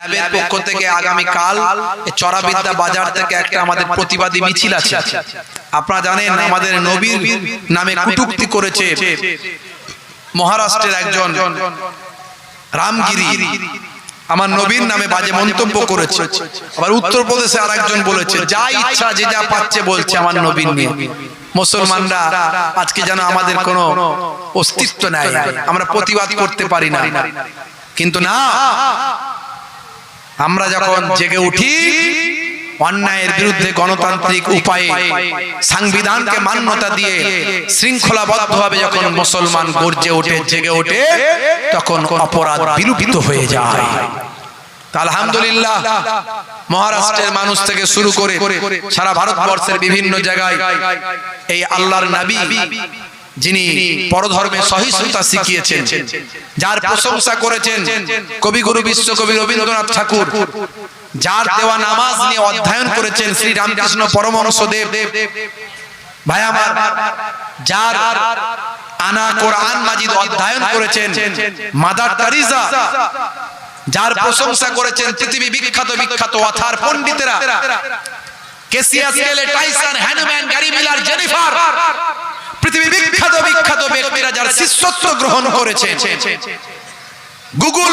ল্যাবের পক্ষ থেকে আগামী কাল চরাবিদ্যা বাজার থেকে একটা আমাদের প্রতিবাদী মিছিল আছে। আপনারা জানেন আমাদের নবীর নামে কুটুক্তি করেছে মহারাষ্ট্রের একজন রামগিরি। আমার নবীর নামে বাজে মন্তব্য করেছে। আবার উত্তরপ্রদেশে আর একজন বলেছে যা ইচ্ছা যে যা পাচ্ছে বলছে আমার নবীন নিয়ে। মুসলমানরা আজকে যেন আমাদের কোনো অস্তিত্ব নাই আমরা প্রতিবাদ করতে পারি না। কিন্তু না আমরা যখন জেগে উঠি অন্যায়ের বিরুদ্ধে গণতান্ত্রিক উপায়ে সংবিধানকে মান্যতা দিয়ে শৃঙ্খলাবদ্ধভাবে যখন মুসলমান গর্জে ওঠে জেগে ওঠে তখন অপরাধ বিলুপ্ত হয়ে যায়। আলহামদুলিল্লাহ মহারাষ্ট্রের মানুষ থেকে শুরু করে সারা ভারতবর্ষের বিভিন্ন জায়গায় এই আল্লাহর নবী যিনি পরধর্মে সহিষ্ণুতা শিখিয়েছেন যার প্রশংসা করেছেন কবিগুরু বিশ্বকবি রবীন্দ্রনাথ ঠাকুর যার দেওয়া নামাজ নিয়ে অধ্যয়ন করেছেন শ্রী রামকৃষ্ণ পরমহংস দেব ভাই আমার যার আনা কোরআন মাজিদ অধ্যয়ন করেছেন মাদার তারিজা যার প্রশংসা করেছেন পৃথিবী বিখ্যাত বিখ্যাত author পণ্ডিতেরা Cassius Clay Tyson Hanuman Gary Miller Jennifer. পৃথিবী বিখ্যাত বিখ্যাত ব্যক্তিরা যার শিষ্যত্ব গ্রহণ করেছে গুগল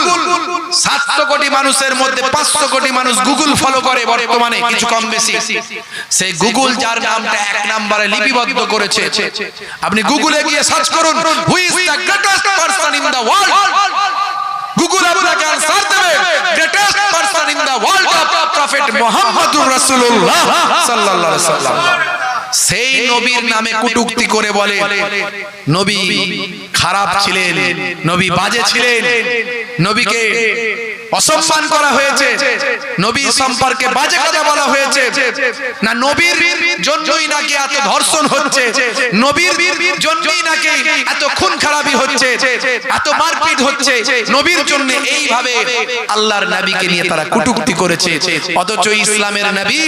সাতশো কোটি মানুষের মধ্যে পাঁচশো কোটি মানুষ গুগল ফলো করে বর্তমানে, কিছু কম বেশি। সেই গুগল যার নামটা এক নম্বরে লিপিবদ্ধ করেছে। আপনি গুগলে গিয়ে সার্চ করুন who is the greatest person in the world Google আপনাকে আনসার দেবে greatest person in the world of prophet মুহাম্মদুর রাসূলুল্লাহ সাল্লাল্লাহু আলাইহি সাল্লাম সেই নবীর নামে কুটুক্তি করে বলে নবী খারাপ ছিলেন নবী বাজে ছিলেন নবীকে অসম্মান করা হয়েছে। নবী সম্পর্কে বাজে কথা বলা হয়েছে। না, নবীর জন্যই নাকি এত ধর্ষণ হচ্ছে? নবীর জন্যই নাকি এত খুন খারাপি হচ্ছে? এত মারপিট হচ্ছে? নবীর জন্য এইভাবে আল্লাহর নবীকে নিয়ে তারা কুটুক্তি করেছে। অথচ ইসলামের নবী,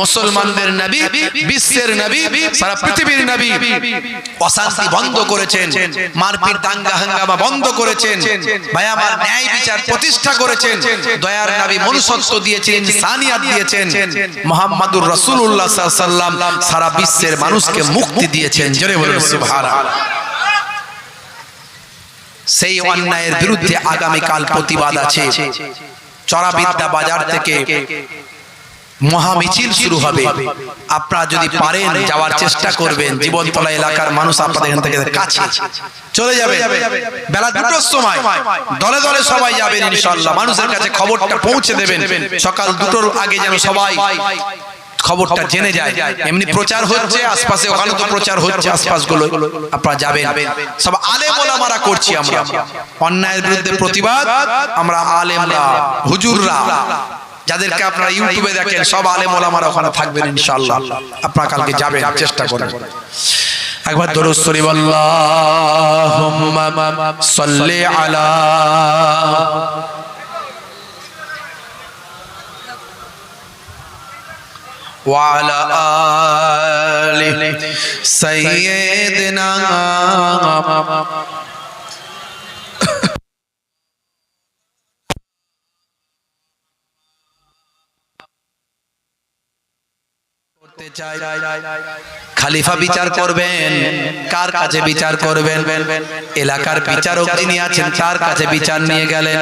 মুসলমানদের নবী, বিশ্বের নবী, সারা পৃথিবীর নবী অশান্তি বন্ধ করেছেন। মারপিট দাঙ্গা হাঙ্গামা বন্ধ করেছেন। ভাই আমার ন্যায় বিচার প্রতিষ্ঠা করেছেন। দয়ার নবী মনুষ্যত্ব দিয়েছেন ইনসানিয়াত দিয়েছেন। মুহাম্মাদুর রাসূলুল্লাহ সাল্লাল্লাহু আলাইহি সারা বিশ্বের মানুষকে মুক্তি দিয়েছেন। জোরে বলুন সেই অন্যায়ের বিরুদ্ধে আগামী কাল প্রতিবাদ আছে। চরাবিদ্যা বাজার থেকে মহা মিছিল শুরু হবে। আপনারা যদি পারেন যাওয়ার চেষ্টা করবেন। জীবনতলা এলাকার মানুষ আপনাদের এখান থেকে কাছে। চলে যাবে বেলা দুটোর সময়। দলে দলে সবাই যাবেন ইনশাআল্লাহ মানুষের কাছে খবরটা পৌঁছে দেবেন। সকাল দুটোর আগে যেন সবাই খবরটা জেনে যায়। এমনি প্রচার হচ্ছে আশপাশে ওখানে তো প্রচার হচ্ছে আশপাশগুলো আপনারা যাবেন। সব আলেম ওলামারা করছি আমরা। অন্যায়ের বিরুদ্ধে প্রতিবাদ আমরা আলেমরা। হুজুররা। যাদেরকে আপনারা ইউটিউবে দেখেন সব আলেম ওলামারা ওখানে থাকবেন ইনশাআল্লাহ আপনারা কালকে যাবেন চেষ্টা করবেন একবার দরুদ শরীফ আল্লাহুম্মা সাল্লি আলা وعلى آل سيدنا করতে চাই। খালিফা বিচার করবেন কার কাছে বিচার করবেন? এলাকার বিচারক যিনি আছেন তার কাছে বিচার নিয়ে গেলেন।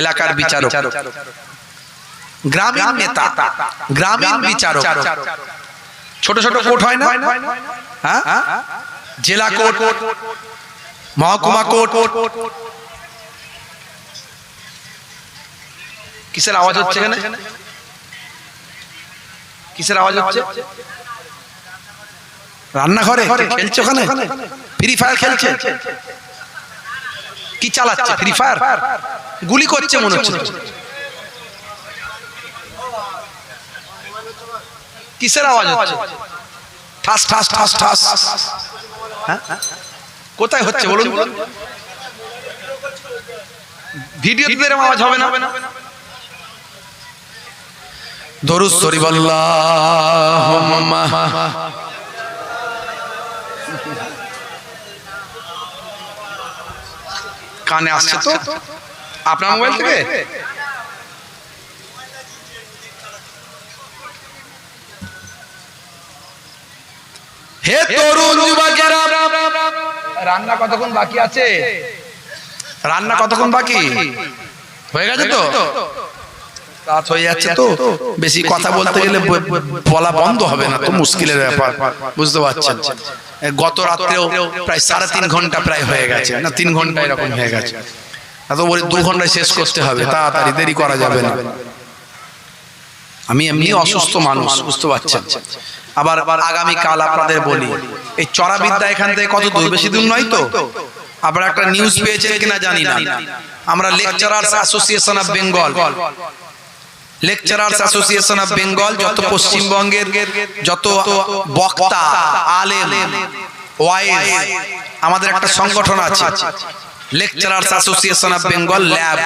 এলাকার বিচারক। গ্রামীণ নেতা। গ্রামীণ বিচারক। ছোট ছোট কোর্ট হয় না? হ্যাঁ জেলা কোর্ট মহকুমা কোর্ট কিসের আওয়াজ হচ্ছে এখানে? কিসের আওয়াজ হচ্ছে? রান্নাঘরে খেলছে ওখানে? ফ্রি ফায়ার খেলছে? কি চালাচ্ছে? ফ্রি ফায়ার গুলি করছে মনে হচ্ছে। কিসের আওয়াজ হচ্ছে? ঠাস ঠাস ঠাস ঠাস হ্যাঁ? কোথায় হচ্ছে বলুন? ভিডিও আওয়াজ হবে না। কানে আসছে তো? আপনার মোবাইল থেকে? হে তরুণ যুবকেরা, রান্না কতক্ষণ বাকি আছে? রান্না কতক্ষণ বাকি? হয়ে গেছে তো? রাত হয়ে যাচ্ছে তো বেশি কথা বলতে গেলে বলা বন্ধ হবে না তো মুশকিলের ব্যাপার বুঝতে পারছেন? গত রাত্রেও প্রায় সাড়ে তিন ঘণ্টা প্রায় হয়ে গেছে। না তিন ঘণ্টা এরকম হয়ে গেছে। এত বলে দু ঘন্টায় শেষ করতে হবে। তাড়াতাড়ি দেরি করা যাবে না। আমি এমনি অসুস্থ মানুষ বুঝতে পারছেন? আবার আবার আগামী কাল আপনাদের বলি এই চড়াবিদ্যা এখান থেকে কত দূর? বেশি দূর নয় তো? আবার একটা নিউজ পেয়েছেন কিনা জানি না। আমরা lecturers association of Bengal lecturers association of Bengal যত পশ্চিমবঙ্গের, যত বক্তা, আলেম, ওয়াইজ, আমাদের একটা সংগঠন আছে। Lecturers association of Bengal lab